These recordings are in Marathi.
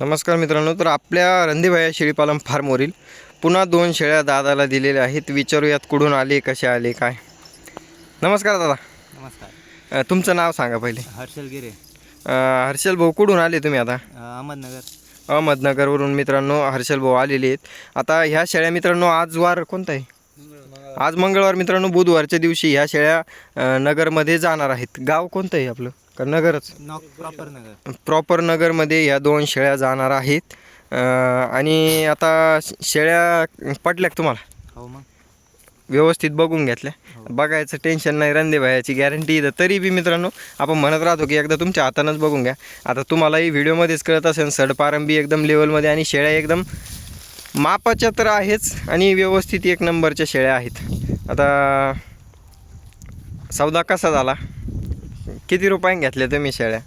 नमस्कार मित्रांनो तर आपल्या रणदीभाई शेळीपालन फार्मवरील पुन्हा दोन शेळ्या दादाला दिलेल्या आहेत. विचारूयात कुठून आले कसे आले काय? नमस्कार दादा. नमस्कार. अ, तुमचं नाव सांगा पहिले. हर्षल गिरे. अ, हर्षल भाऊ कुठून आले तुम्ही आता? अहमदनगर. अहमदनगरवरून मित्रांनो हर्षल भाऊ आलेले आहेत. आता ह्या शेळ्या मित्रांनो आज वार कोणता आहे? आज मंगळवार मित्रांनो बुधवारच्या दिवशी ह्या शेळ्या अ, नगरमध्ये जाणार आहेत. गाव कोणतं आहे आपलं? का नगरच प्रॉपर नगर. प्रॉपर नगरमध्ये ह्या दोन शेळ्या जाणार आहेत. अ, आणि आता शेळ्या पटल्या का तुम्हाला? हो मग. व्यवस्थित बघून घेतल्या. बघायचं टेन्शन नाही रणदे भायाची गॅरंटी इथं तरी बी मित्रांनो आपण म्हणत राहतो की एकदा तुमच्या हातानंच बघून घ्या. आता तुम्हालाही व्हिडिओमध्येच कळत असेल सडपारंबी एकदम लेवलमध्ये आणि शेळ्या एकदम मापाच्या तर आहेच आणि व्यवस्थित एक नंबरच्या शेळ्या आहेत. आता सौदा कसा झाला? किती रुपयाने घेतल्या तुम्ही शेळ्या?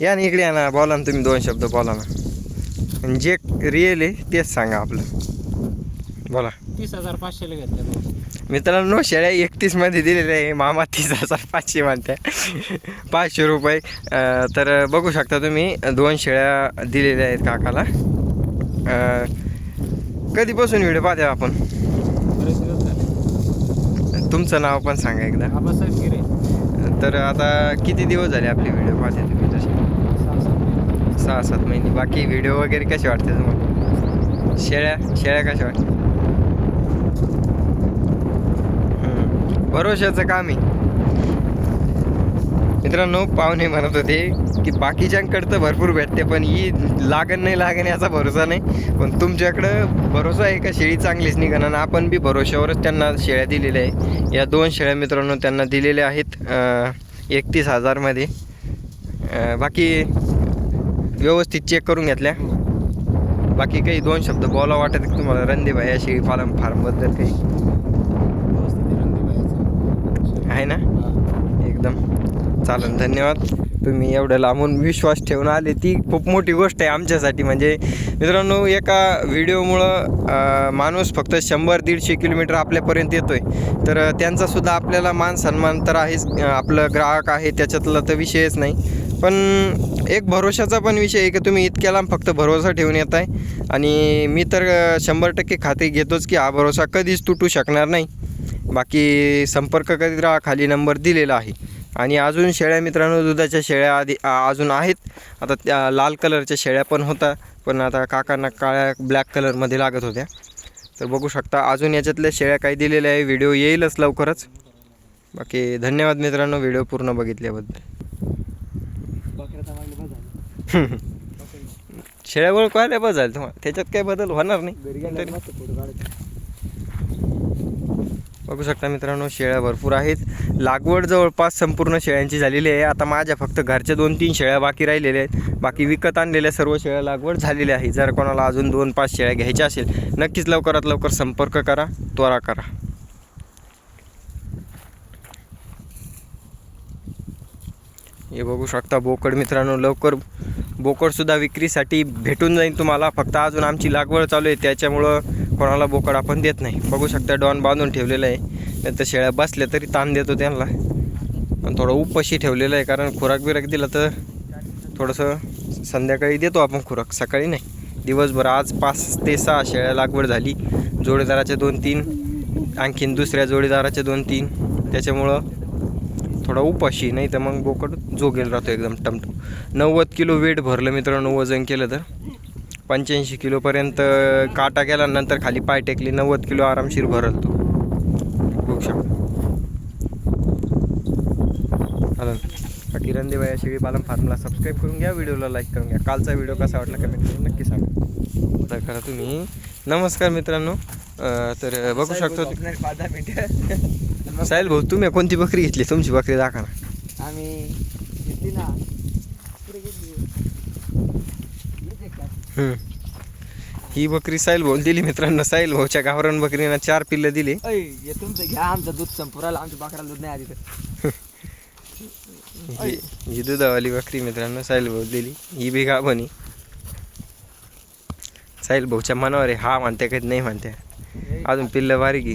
या ना इकडे या ना बोला ना तुम्ही दोन शब्द बोला ना. जे रिअल आहे तेच सांगा आपलं. बोला. तीस हजार पाचशेला घेतले मित्रांनो शेळ्या एकतीसमध्ये दिलेल्या आहे. मामा तीस हजार पाचशे म्हणते. पाचशे रुपये. तर बघू शकता तुम्ही दोन शेळ्या दिलेल्या आहेत काकाला. कधीपासून व्हिडिओ पाहते आपण? तुमचं नाव पण सांगा एकदा. आबासाहेब गिरे. तर आता किती दिवस झाले आपले व्हिडिओ पाहते तुम्ही तसे? सहा सात महिने. बाकी व्हिडिओ वगैरे कसे वाटते तुम्हाला? शेळ्या शेळ्या कशा वाटते भरोशाचं काम आहे. मित्रांनो पाहुणे म्हणत होते की बाकीच्यांकडं तर भरपूर भेटते पण ही लागण नाही लागण याचा भरोसा नाही. पण तुमच्याकडं भरोसा आहे का? शेळी चांगलीच निघण आणि आपण बी भरोश्यावरच त्यांना शेळ्या दिलेल्या आहे या दोन शेळ्या मित्रांनो त्यांना दिलेल्या आहेत एकतीस हजारमध्ये बाकी व्यवस्थित चेक करून घेतल्या. बाकी काही दोन शब्द बोला वाटत तुम्हाला? रणदेभाई या शेळी फार्म फार्मबद्दल काही? व्यवस्थित आहे ना. एकदम. चालेल धन्यवाद. तुम्ही एवढं लांबून विश्वास ठेवून आले ती खूप मोठी गोष्ट आहे आमच्यासाठी. म्हणजे मित्रांनो एका व्हिडिओमुळं माणूस फक्त शंभर दीडशे किलोमीटर आपल्यापर्यंत येतो आहे तर त्यांचासुद्धा आपल्याला मान सन्मान तर आहेच. आपलं ग्राहक आहे त्याच्यातला तर विषयच नाही. पण एक भरोशाचा पण विषय आहे की तुम्ही इतक्या लांब फक्त भरोसा ठेवून येत आहे आणि मी तर शंभर टक्के खात्री घेतोच की हा भरोसा कधीच तुटू शकणार नाही. बाकी संपर्क करीत राहा खाली नंबर दिलेला आहे. आणि अजून शेळ्या मित्रांनो दुधाच्या शेळ्या आधी अजून आहेत. आता त्या लाल कलरच्या शेळ्या पण होता पण आता काकांना काळ्या ब्लॅक कलरमध्ये लागत होत्या. तर बघू शकता अजून याच्यातल्या शेळ्या काही दिलेल्या आहे. व्हिडिओ येईलच लवकरच. बाकी धन्यवाद मित्रांनो व्हिडिओ पूर्ण बघितल्याबद्दल. बकऱ्याचा मागणी बस झाली. शेळ्या ओळखायला बस झालं तुम्हाला. त्याच्यात काही बदल होणार नाही. बघू शकता मित्रांनो शेळ्या भरपूर आहेत. लागवड जवळपास संपूर्ण शेळ्यांची झालेली आहे. आता माझ्या फक्त घरच्या दोन तीन शेळ्या बाकी राहिलेल्या आहेत. बाकी विकत आणलेल्या सर्व शेळ्या लागवड झालेल्या आहे. जर कोणाला अजून दोन पाच शेळ्या घ्यायच्या असेल नक्कीच लवकरात लवकर संपर्क करा त्वरा करा. हे बघू शकता बोकड मित्रांनो लवकर बोकडसुद्धा विक्रीसाठी भेटून जाईल तुम्हाला. फक्त अजून आमची लागवड चालू आहे. त्याच्यामुळं कोणाला बोकड आपण देत नाही. बघू शकता डॉन बांधून ठेवलेलं आहे. नाही तर शेळ्या बसल्या तरी ताण देतो त्यांना. आणि थोडं उपशी ठेवलेलं आहे कारण खुराक बिराक दिला तर थोडंसं संध्याकाळी देतो आपण खुराक सकाळी नाही. दिवसभर आज पाच ते सहा शेळ्या लागवड झाली. जोडीदाराच्या दोन तीन आणखीन दुसऱ्या जोडीदाराच्या दोन तीन. त्याच्यामुळं थोडा उपाशी नाही तर मग बोकड जोगेल राहतो एकदम टमटम. नव्वद किलो वेट भरलं मित्रांनो वजन केलं तर. पंच्याऐंशी किलोपर्यंत काटा गेला नंतर खाली पाय टेकली नव्वद किलो आरामशीर भरल तो. बघू शकता. बाकी रणदेबाई या शेळी पालन फार्मला सबस्क्राईब करून घ्या व्हिडिओला लाईक करून घ्या. कालचा व्हिडिओ कसा वाटला कमेंट करून नक्की सांगा. तर करा तुम्ही नमस्कार मित्रांनो. तर बघू शकतो. साहिल भाऊ तुम्ही कोणती बकरी घेतली? तुमची बकरी दाखवा आम्ही घेतली ना कुठे घेतली? इथे का? हम्म. ही बकरी साहिल भाऊ दिली मित्रांनो. साहिल भाऊच्या गावरान बकरीनं चार पिल्लं दिली. हे तुमचं घ्या आमचं दूध संपुराला आमच्या बकऱ्याला दूध नाही आधी तर. ही ही दुधावाली बकरी मित्रांनो साहिल भाऊ दिली. ही बी गाभणी साहिल भाऊच्या मनावर आहे. हा म्हणते कधी नाही म्हणते अजून पिल्लं बारीक आहे.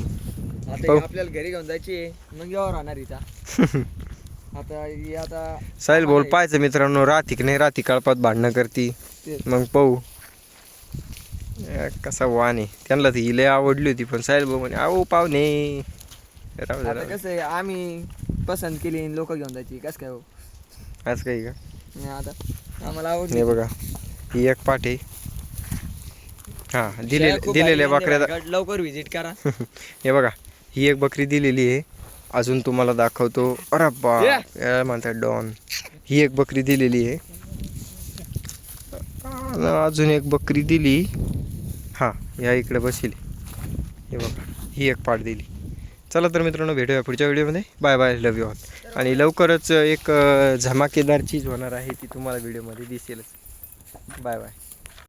आता पाहू. ही आपल्याला घरी घेऊन जायची मग यावर राहणार इथं. आता ही आता भाऊ पाहायचं मित्रांनो. राहती की नाही राहती कळपात भांडणं करती. ते मग पाहू. कसा वाण आहे त्यांना ती लय आवडली होती पण साहेब भाऊ म्हणे अहो पाहुणे. राहू दे, आता राहू दे. कसं आहे आम्ही पसंत केली लोक घेऊन जायची कसं काय हो? आज काही का? नाही आता आम्हाला आवडली. हे बघा ही एक पाठ आहे. हां दिले शेळ्या खूप दिलेल्या बकऱ्या लवकर व्हिजिट करा. हे बघा ही एक बकरी दिलेली आहे. अजून तुम्हाला दाखवतो. अरे बा ये. याला म्हणतात डॉन. ही एक बकरी दिलेली आहे. अजून एक बकरी दिली. ह्या इकडं इकडे बसेल. हे बघा ही एक पाठ दिली. चला तर मित्रांनो भेटूया पुढच्या व्हिडिओमध्ये. Bye bye love you all आणि लवकरच एक धमाकेदार चीज होणार आहे ती तुम्हाला व्हिडिओमध्ये दिसेलच. Bye bye.